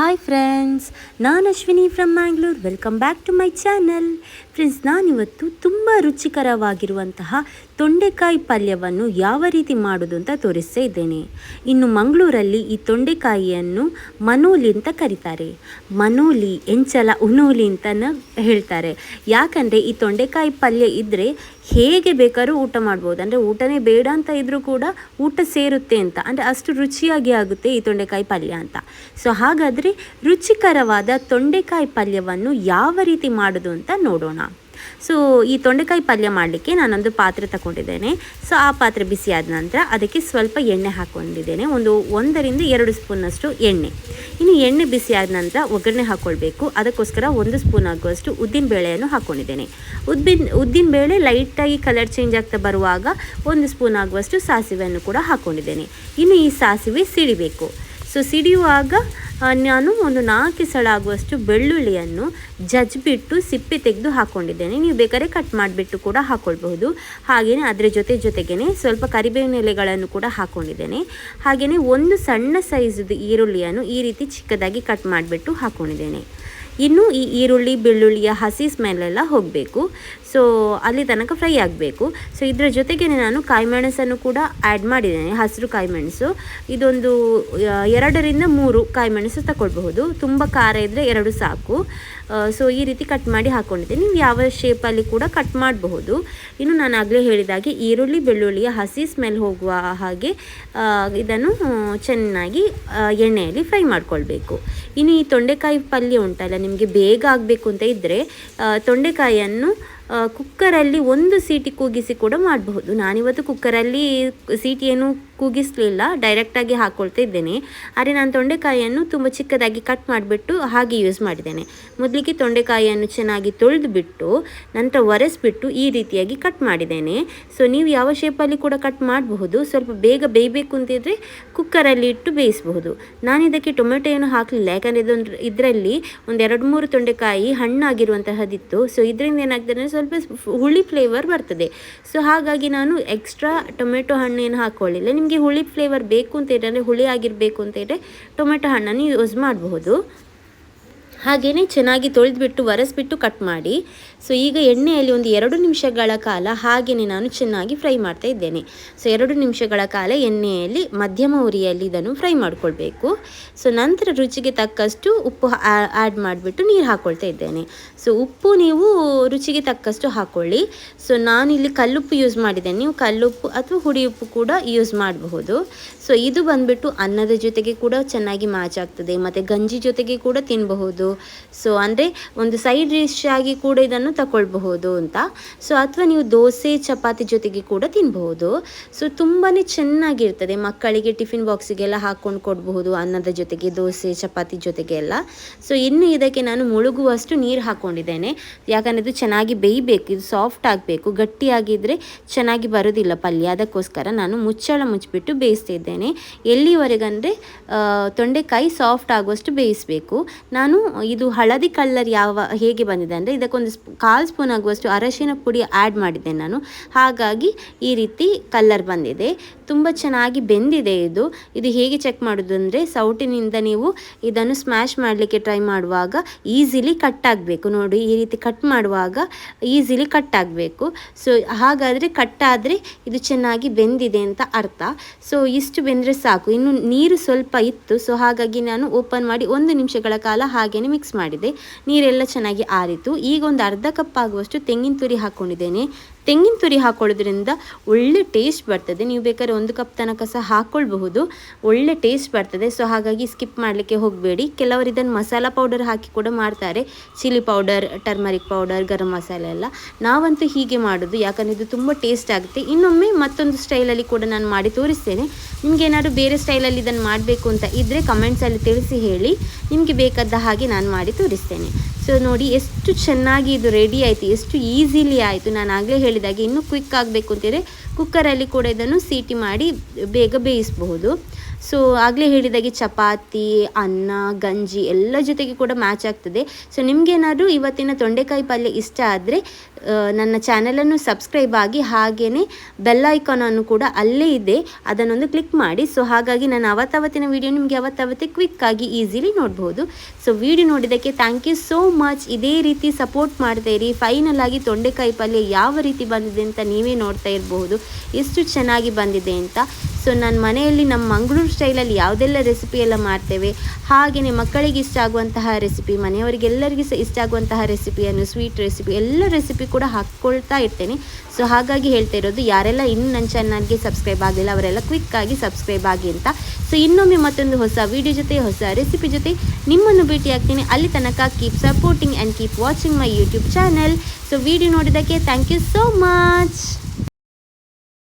Hi friends ನಾನು Ashwini from Mangalore welcome back to my channel friends ನಾನಿವತ್ತು ತುಂಬ ರುಚಿಕರವಾಗಿರುವಂತಹ ತೊಂಡೆಕಾಯಿ ಪಲ್ಯವನ್ನು ಯಾವ ರೀತಿ ಮಾಡೋದು ಅಂತ ತೋರಿಸ್ತಾ ಇದ್ದೇನೆ. ಇನ್ನು ಮಂಗಳೂರಲ್ಲಿ ಈ ತೊಂಡೆಕಾಯಿಯನ್ನು ಮನೋಲಿ ಅಂತ ಕರೀತಾರೆ. ಮನೋಲಿ, ಎಂಚಲ, ಉನೋಲಿ ಅಂತ ಹೇಳ್ತಾರೆ. ಯಾಕಂದರೆ ಈ ತೊಂಡೆಕಾಯಿ ಪಲ್ಯ ಇದ್ದರೆ ಹೇಗೆ ಬೇಕಾದ್ರೂ ಊಟ ಮಾಡ್ಬೋದು. ಅಂದರೆ ಊಟನೇ ಬೇಡ ಅಂತ ಇದ್ದರೂ ಕೂಡ ಊಟ ಸೇರುತ್ತೆ ಅಂತ. ಅಂದರೆ ಅಷ್ಟು ರುಚಿಯಾಗಿ ಆಗುತ್ತೆ ಈ ತೊಂಡೆಕಾಯಿ ಪಲ್ಯ ಅಂತ. ಸೊ ಹಾಗಾದರೆ ರುಚಿಕರವಾದ ತೊಂಡೆಕಾಯಿ ಪಲ್ಯವನ್ನು ಯಾವ ರೀತಿ ಮಾಡೋದು ಅಂತ ನೋಡೋಣ. ಸೊ ಈ ತೊಂಡೆಕಾಯಿ ಪಲ್ಯ ಮಾಡಲಿಕ್ಕೆ ನಾನೊಂದು ಪಾತ್ರೆ ತಗೊಂಡಿದ್ದೇನೆ. ಸೊ ಆ ಪಾತ್ರೆ ಬಿಸಿ ಆದ ನಂತರ ಅದಕ್ಕೆ ಸ್ವಲ್ಪ ಎಣ್ಣೆ ಹಾಕ್ಕೊಂಡಿದ್ದೇನೆ ಒಂದು ಒಂದರಿಂದ ಎರಡು ಸ್ಪೂನಷ್ಟು ಎಣ್ಣೆ. ಇನ್ನು ಎಣ್ಣೆ ಬಿಸಿ ಆದ ನಂತರ ಒಗ್ಗರಣೆ ಹಾಕ್ಕೊಳ್ಬೇಕು ಅದಕ್ಕೋಸ್ಕರ ಒಂದು ಸ್ಪೂನ್ ಆಗುವಷ್ಟು ಉದ್ದಿನ ಬೇಳೆಯನ್ನು ಹಾಕ್ಕೊಂಡಿದ್ದೇನೆ ಉದ್ದಿನ ಉದ್ದಿನ ಬೇಳೆ ಲೈಟಾಗಿ ಕಲರ್ ಚೇಂಜ್ ಆಗ್ತಾ ಬರುವಾಗ ಒಂದು ಸ್ಪೂನ್ ಆಗುವಷ್ಟು ಸಾಸಿವೆಯನ್ನು ಕೂಡ ಹಾಕ್ಕೊಂಡಿದ್ದೇನೆ ಇನ್ನು ಈ ಸಾಸಿವೆ ಸಿಡಿಬೇಕು. ಸೊ ಸಿಡಿಯುವಾಗ ನಾನು ಒಂದು ನಾಲ್ಕು ಸಳ ಆಗುವಷ್ಟು ಬೆಳ್ಳುಳ್ಳಿಯನ್ನು ಜಜ್ಜಿಬಿಟ್ಟು ಸಿಪ್ಪೆ ತೆಗೆದು ಹಾಕ್ಕೊಂಡಿದ್ದೇನೆ ನೀವು ಬೇಕಾದ್ರೆ ಕಟ್ ಮಾಡಿಬಿಟ್ಟು ಕೂಡ ಹಾಕ್ಕೊಳ್ಬಹುದು ಹಾಗೆಯೇ ಅದರ ಜೊತೆ ಜೊತೆಗೇ ಸ್ವಲ್ಪ ಕರಿಬೇವಿನ ಎಲೆಗಳನ್ನು ಕೂಡ ಹಾಕ್ಕೊಂಡಿದ್ದೇನೆ ಹಾಗೆಯೇ ಒಂದು ಸಣ್ಣ ಸೈಜದ ಈರುಳ್ಳಿಯನ್ನು ಈ ರೀತಿ ಚಿಕ್ಕದಾಗಿ ಕಟ್ ಮಾಡಿಬಿಟ್ಟು ಹಾಕ್ಕೊಂಡಿದ್ದೇನೆ ಇನ್ನು ಈ ಈರುಳ್ಳಿ, ಬೆಳ್ಳುಳ್ಳಿಯ ಹಸಿ ಸ್ಮೆಲ್ಲೆಲ್ಲ ಹೋಗಬೇಕು. ಸೊ ಅಲ್ಲಿ ತನಕ ಫ್ರೈ ಆಗಬೇಕು. ಸೊ ಇದರ ಜೊತೆಗೆ ನಾನು ಕಾಯಿಮೆಣಸನ್ನು ಕೂಡ ಆ್ಯಡ್ ಮಾಡಿದ್ದೇನೆ ಹಸಿರು ಕಾಯಿಮೆಣಸು ಇದೊಂದು ಆ, ಎರಡರಿಂದ ಮೂರು ಕಾಯಿಮೆಣಸು ತಗೊಳ್ಬಹುದು ತುಂಬ ಖಾರ ಇದ್ದರೆ ಎರಡು ಸಾಕು. ಸೊ ಈ ರೀತಿ ಕಟ್ ಮಾಡಿ ಹಾಕ್ಕೊಂಡಿದ್ದೆ ನೀವು ಯಾವ ಶೇಪಲ್ಲಿ ಕೂಡ ಕಟ್ ಮಾಡಬಹುದು. ಇನ್ನು ನಾನು ಆಗಲೇ ಹೇಳಿದಾಗೆ ಈರುಳ್ಳಿ ಬೆಳ್ಳುಳ್ಳಿಯ ಹಸಿ ಸ್ಮೆಲ್ ಹೋಗುವ ಹಾಗೆ ಇದನ್ನು ಚೆನ್ನಾಗಿ ಎಣ್ಣೆಯಲ್ಲಿ ಫ್ರೈ ಮಾಡ್ಕೊಳ್ಬೇಕು. ಇನ್ನು ಈ ತೊಂಡೆಕಾಯಿ ಪಲ್ಯ ಉಂಟಲ್ಲ ನಿಮಗೆ ಬೇಗ ಆಗಬೇಕು ಅಂತ ಇದ್ದರೆ ತೊಂಡೆಕಾಯಿಯನ್ನು ಕುಕ್ಕರಲ್ಲಿ ಒಂದು ಸೀಟಿ ಕೂಗಿಸಿ ಕೂಡ ಮಾಡಬಹುದು. ನಾನಿವತ್ತು ಕುಕ್ಕರಲ್ಲಿ ಸೀಟಿಯನ್ನು ಕೂಗಿಸಲಿಲ್ಲ ಡೈರೆಕ್ಟಾಗಿ ಹಾಕ್ಕೊಳ್ತಾ ಇದ್ದೇನೆ. ಆದರೆ ನಾನು ತೊಂಡೆಕಾಯಿಯನ್ನು ತುಂಬ ಚಿಕ್ಕದಾಗಿ ಕಟ್ ಮಾಡಿಬಿಟ್ಟು ಹಾಗೆ ಯೂಸ್ ಮಾಡಿದ್ದೇನೆ. ಮೊದಲಿಗೆ ತೊಂಡೆಕಾಯಿಯನ್ನು ಚೆನ್ನಾಗಿ ತೊಳೆದುಬಿಟ್ಟು, ನಂತರ ಒರೆಸ್ಬಿಟ್ಟು ಈ ರೀತಿಯಾಗಿ ಕಟ್ ಮಾಡಿದ್ದೇನೆ. ಸೊ ನೀವು ಯಾವ ಶೇಪಲ್ಲಿ ಕೂಡ ಕಟ್ ಮಾಡಬಹುದು. ಸ್ವಲ್ಪ ಬೇಗ ಬೇಯಬೇಕು ಅಂತಿದ್ರೆ ಕುಕ್ಕರಲ್ಲಿ ಇಟ್ಟು ಬೇಯಿಸಬಹುದು. ನಾನು ಇದಕ್ಕೆ ಟೊಮೆಟೊಯನ್ನು ಹಾಕಲಿಲ್ಲ. ಯಾಕಂದರೆ ಇದೊಂದು, ಇದರಲ್ಲಿ ಒಂದು ಎರಡು ಮೂರು ತೊಂಡೆಕಾಯಿ ಹಣ್ಣಾಗಿರುವಂತಹದ್ದಿತ್ತು. ಸೊ ಇದರಿಂದ ಏನಾಗ್ತದೆ ಅಂದರೆ ಸ್ವಲ್ಪ ಹುಳಿ ಫ್ಲೇವರ್ ಬರ್ತದೆ. ಸೊ ಹಾಗಾಗಿ ನಾನು ಎಕ್ಸ್ಟ್ರಾ ಟೊಮೆಟೊ ಹಣ್ಣೇನು ಹಾಕ್ಕೊಳ್ಳಿಲ್ಲ ನಿಮಗೆ ಹುಳಿ ಫ್ಲೇವರ್ ಬೇಕು ಅಂತ ಇದ್ರೆ ಹುಳಿ ಆಗಿರಬೇಕು ಅಂತ ಇದ್ರೆ ಟೊಮೆಟೊ ಹಣ್ಣನ್ನು ಯೂಸ್ ಮಾಡಬಹುದು. ಹಾಗೆಯೇ ಚೆನ್ನಾಗಿ ತೊಳೆದುಬಿಟ್ಟು ಒರೆಸ್ಬಿಟ್ಟು ಕಟ್ ಮಾಡಿ. ಸೊ ಈಗ ಎಣ್ಣೆಯಲ್ಲಿ ಒಂದು ಎರಡು ನಿಮಿಷಗಳ ಕಾಲ ಹಾಗೆಯೇ ನಾನು ಚೆನ್ನಾಗಿ ಫ್ರೈ ಮಾಡ್ತಾ ಇದ್ದೇನೆ. ಸೊ ಎರಡು ನಿಮಿಷಗಳ ಕಾಲ ಎಣ್ಣೆಯಲ್ಲಿ, ಮಧ್ಯಮ ಉರಿಯಲ್ಲಿ ಇದನ್ನು ಫ್ರೈ ಮಾಡ್ಕೊಳ್ಬೇಕು. ಸೊ ನಂತರ ರುಚಿಗೆ ತಕ್ಕಷ್ಟು ಉಪ್ಪು ಆ್ಯಡ್ ಮಾಡಿಬಿಟ್ಟು ನೀರು ಹಾಕ್ಕೊಳ್ತಾ ಇದ್ದೇನೆ. ಸೊ ಉಪ್ಪು ನೀವು ರುಚಿಗೆ ತಕ್ಕಷ್ಟು ಹಾಕ್ಕೊಳ್ಳಿ ಸೊ ಇಲ್ಲಿ ಕಲ್ಲುಪ್ಪು ಯೂಸ್ ಮಾಡಿದ್ದೇನೆ. ನೀವು ಕಲ್ಲುಪ್ಪು ಅಥವಾ ಹುಡಿ ಉಪ್ಪು ಕೂಡ ಯೂಸ್ ಮಾಡಬಹುದು. ಸೊ ಇದು ಬಂದ್ಬಿಟ್ಟು ಅನ್ನದ ಜೊತೆಗೆ ಕೂಡ ಚೆನ್ನಾಗಿ ಮ್ಯಾಚ್ ಆಗ್ತದೆ. ಮತ್ತು ಗಂಜಿ ಜೊತೆಗೆ ಕೂಡ ತಿನ್ನಬಹುದು ಸೊ ಅಂದರೆ ಒಂದು ಸೈಡ್ ಡಿಶ್ ಆಗಿ ಕೂಡ ಇದನ್ನು ತಗೊಳ್ಬಹುದು ಅಂತ. ಸೊ ಅಥವಾ ನೀವು ದೋಸೆ, ಚಪಾತಿ ಜೊತೆಗೆ ಕೂಡ ತಿನ್ಬಹುದು. ಸೊ ತುಂಬಾ ಚೆನ್ನಾಗಿರ್ತದೆ. ಮಕ್ಕಳಿಗೆ ಟಿಫಿನ್ ಬಾಕ್ಸಿಗೆಲ್ಲ ಹಾಕ್ಕೊಂಡು ಕೊಡಬಹುದು ಅನ್ನದ ಜೊತೆಗೆ, ದೋಸೆ, ಚಪಾತಿ ಜೊತೆಗೆ ಎಲ್ಲ. ಸೊ ಇನ್ನು ಇದಕ್ಕೆ ನಾನು ಮುಳುಗುವಷ್ಟು ನೀರು ಹಾಕ್ಕೊಂಡಿದ್ದೇನೆ ಯಾಕಂದರೆ ಇದು ಚೆನ್ನಾಗಿ ಬೇಯಬೇಕು, ಇದು ಸಾಫ್ಟ್ ಆಗಬೇಕು. ಗಟ್ಟಿಯಾಗಿದ್ದರೆ ಚೆನ್ನಾಗಿ ಬರೋದಿಲ್ಲ ಪಲ್ಯ. ಅದಕ್ಕೋಸ್ಕರ ನಾನು ಮುಚ್ಚಳ ಮುಚ್ಚಿಬಿಟ್ಟು ಬೇಯಿಸ್ತಿದ್ದೇನೆ ಎಲ್ಲಿವರೆಗಂದ್ರೆ ತೊಂಡೆಕಾಯಿ ಸಾಫ್ಟ್ ಆಗುವಷ್ಟು ಬೇಯಿಸಬೇಕು. ನಾನು ಇದು ಹಳದಿ ಕಲ್ಲರ್ ಯಾವ, ಹೇಗೆ ಬಂದಿದೆ ಅಂದರೆ ಇದಕ್ಕೊಂದು ಕಾಲು ಸ್ಪೂನ್ ಆಗುವಷ್ಟು ಅರಶಿನ ಪುಡಿ ಆ್ಯಡ್ ಮಾಡಿದ್ದೆ ನಾನು. ಹಾಗಾಗಿ ಈ ರೀತಿ ಕಲ್ಲರ್ ಬಂದಿದೆ. ತುಂಬ ಚೆನ್ನಾಗಿ ಬೆಂದಿದೆ ಇದು. ಇದು ಹೇಗೆ ಚೆಕ್ ಮಾಡೋದು ಅಂದರೆ ಸೌಟಿನಿಂದ ನೀವು ಇದನ್ನು ಸ್ಮ್ಯಾಶ್ ಮಾಡಲಿಕ್ಕೆ ಟ್ರೈ ಮಾಡುವಾಗ ಈಸಿಲಿ ಕಟ್ ಆಗಬೇಕು. ನೋಡಿ, ಈ ರೀತಿ ಕಟ್ ಮಾಡುವಾಗ ಈಸಿಲಿ ಕಟ್ ಆಗಬೇಕು. ಸೊ ಹಾಗಾದರೆ ಕಟ್ ಆದರೆ ಇದು ಚೆನ್ನಾಗಿ ಬೆಂದಿದೆ ಅಂತ ಅರ್ಥ. ಸೊ ಇಷ್ಟು ಬೆಂದರೆ ಸಾಕು. ಇನ್ನು ನೀರು ಸ್ವಲ್ಪ ಇತ್ತು. ಸೊ ಹಾಗಾಗಿ ನಾನು ಓಪನ್ ಮಾಡಿ ಒಂದು ನಿಮಿಷಗಳ ಕಾಲ ಹಾಗೇನೆ ಮಿಕ್ಸ್ ಮಾಡಿದೆ. ನೀರೆಲ್ಲ ಚೆನ್ನಾಗಿ ಆರಿತು. ಈಗ ಒಂದು ಅರ್ಧ ಕಪ್ ಆಗುವಷ್ಟು ತೆಂಗಿನ ತುರಿ ಹಾಕ್ಕೊಂಡಿದ್ದೇನೆ ತೆಂಗಿನ ತುರಿ ಹಾಕೊಳ್ಳೋದ್ರಿಂದ ಒಳ್ಳೆ ಟೇಸ್ಟ್ ಬರ್ತದೆ. ನೀವು ಬೇಕಾದ್ರೆ ಒಂದು ಕಪ್ ತನಕ ಸಹ ಹಾಕ್ಕೊಳ್ಬಹುದು ಒಳ್ಳೆ ಟೇಸ್ಟ್ ಬರ್ತದೆ. ಸೊ ಹಾಗಾಗಿ ಸ್ಕಿಪ್ ಮಾಡಲಿಕ್ಕೆ ಹೋಗಬೇಡಿ. ಕೆಲವರು ಇದನ್ನು ಮಸಾಲ ಪೌಡರ್ ಹಾಕಿ ಕೂಡ ಮಾಡ್ತಾರೆ. Chilli powder turmeric powder garam masala ಎಲ್ಲ. ನಾವಂತೂ ಹೀಗೆ ಮಾಡೋದು. ಯಾಕಂದರೆ ಇದು ತುಂಬ ಟೇಸ್ಟ್ ಆಗುತ್ತೆ. ಇನ್ನೊಮ್ಮೆ ಮತ್ತೊಂದು ಸ್ಟೈಲಲ್ಲಿ ಕೂಡ ನಾನು ಮಾಡಿ ತೋರಿಸ್ತೇನೆ. ನಿಮ್ಗೆ ಏನಾದರೂ ಬೇರೆ ಸ್ಟೈಲಲ್ಲಿ ಇದನ್ನು ಮಾಡಬೇಕು ಅಂತ ಇದ್ದರೆ ಕಮೆಂಟ್ಸಲ್ಲಿ ತಿಳಿಸಿ ಹೇಳಿ. ನಿಮಗೆ ಬೇಕಾದ ಹಾಗೆ ನಾನು ಮಾಡಿ ತೋರಿಸ್ತೇನೆ. ಸೊ ನೋಡಿ, ಎಷ್ಟು ಚೆನ್ನಾಗಿ ಇದು ರೆಡಿ ಆಯಿತು. ಎಷ್ಟು ಈಸಿಲಿ ಆಯಿತು. ನಾನು ಆಗಲೇ ಹೇಳಿದಾಗೆ ಇನ್ನೂ ಕ್ವಿಕ್ ಆಗಬೇಕು ಅಂತಿದ್ರೆ ಕುಕ್ಕರಲ್ಲಿ ಕೂಡ ಇದನ್ನು ಸೀಟಿ ಮಾಡಿ ಬೇಗ ಬೇಯಿಸಬಹುದು. ಸೊ ಆಗಲೇ ಹೇಳಿದಾಗೆ ಚಪಾತಿ, ಅನ್ನ, ಗಂಜಿ ಎಲ್ಲ ಜೊತೆಗೆ ಕೂಡ ಮ್ಯಾಚ್ ಆಗ್ತದೆ. ಸೊ ನಿಮಗೇನಾದರೂ ಇವತ್ತಿನ ತೊಂಡೆಕಾಯಿ ಪಲ್ಯ ಇಷ್ಟ ಆದರೆ ನನ್ನ ಚಾನಲನ್ನು ಸಬ್ಸ್ಕ್ರೈಬ್ ಆಗಿ ಹಾಗೆಯೇ ಬೆಲ್ ಐಕಾನನ್ನು ಕೂಡ ಅಲ್ಲೇ ಇದೆ. ಅದನ್ನೊಂದು ಕ್ಲಿಕ್ ಮಾಡಿ. ಸೊ ಹಾಗಾಗಿ ನಾನು ಅವತ್ತಾವತ್ತಿನ ವಿಡಿಯೋ ನಿಮಗೆ ಅವತ್ತಾವತ್ತೇ ಕ್ವಿಕ್ಕಾಗಿ ಈಸಿಲಿ ನೋಡ್ಬೋದು. ಸೊ ವಿಡಿಯೋ ನೋಡಿದ್ದಕ್ಕೆ ಥ್ಯಾಂಕ್ ಯು ಸೋ ಮಚ್ ಇದೇ ರೀತಿ ಸಪೋರ್ಟ್ ಮಾಡ್ತಾ ಇರಿ. ಫೈನಲ್ ಆಗಿ ತೊಂಡೆಕಾಯಿ ಪಲ್ಯ ಯಾವ ರೀತಿ ಬಂದಿದೆ ಅಂತ ನೀವೇ ನೋಡ್ತಾ ಇರಬಹುದು. ಎಷ್ಟು ಚೆನ್ನಾಗಿ ಬಂದಿದೆ ಅಂತ. ಸೊ ನನ್ನ ಮನೆಯಲ್ಲಿ ನಮ್ಮ ಮಂಗಳೂರು ಸ್ಟೈಲಲ್ಲಿ ಯಾವುದೆಲ್ಲ ರೆಸಿಪಿ ಎಲ್ಲ ಮಾಡ್ತೇವೆ ಹಾಗೆಯೇ ಮಕ್ಕಳಿಗೆ ಇಷ್ಟ ಆಗುವಂತಹ ರೆಸಿಪಿ ಮನೆಯವರಿಗೆಲ್ಲರಿಗೂ ಸಹ ಇಷ್ಟ ಆಗುವಂತಹ ರೆಸಿಪಿಯನ್ನು ಸ್ವೀಟ್ ರೆಸಿಪಿ ಎಲ್ಲ ರೆಸಿಪಿ ಕೂಡ ಹಾಕ್ಕೊಳ್ತಾ ಇರ್ತೇನೆ. ಸೊ ಹಾಗಾಗಿ ಹೇಳ್ತಾ ಇರೋದು, ಯಾರೆಲ್ಲ ಇನ್ನೂ ನನ್ನ ಚಾನಲ್ಗೆ ಸಬ್ಸ್ಕ್ರೈಬ್ ಆಗಿಲ್ಲ ಅವರೆಲ್ಲ ಕ್ವಿಕ್ಕಾಗಿ ಸಬ್ಸ್ಕ್ರೈಬ್ ಆಗಿ ಅಂತ. ಸೊ ಇನ್ನೊಮ್ಮೆ ಮತ್ತೊಂದು ಹೊಸ ವಿಡಿಯೋ ಜೊತೆ, ಹೊಸ ರೆಸಿಪಿ ಜೊತೆ ನಿಮ್ಮನ್ನು ಭೇಟಿ ಆಗ್ತೀನಿ. ಅಲ್ಲಿ ತನಕ keep supporting and keep watching my YouTube channel so video ನೋಡಿದ್ದಕ್ಕೆ ಥ್ಯಾಂಕ್ ಯು ಸೋ ಮಚ್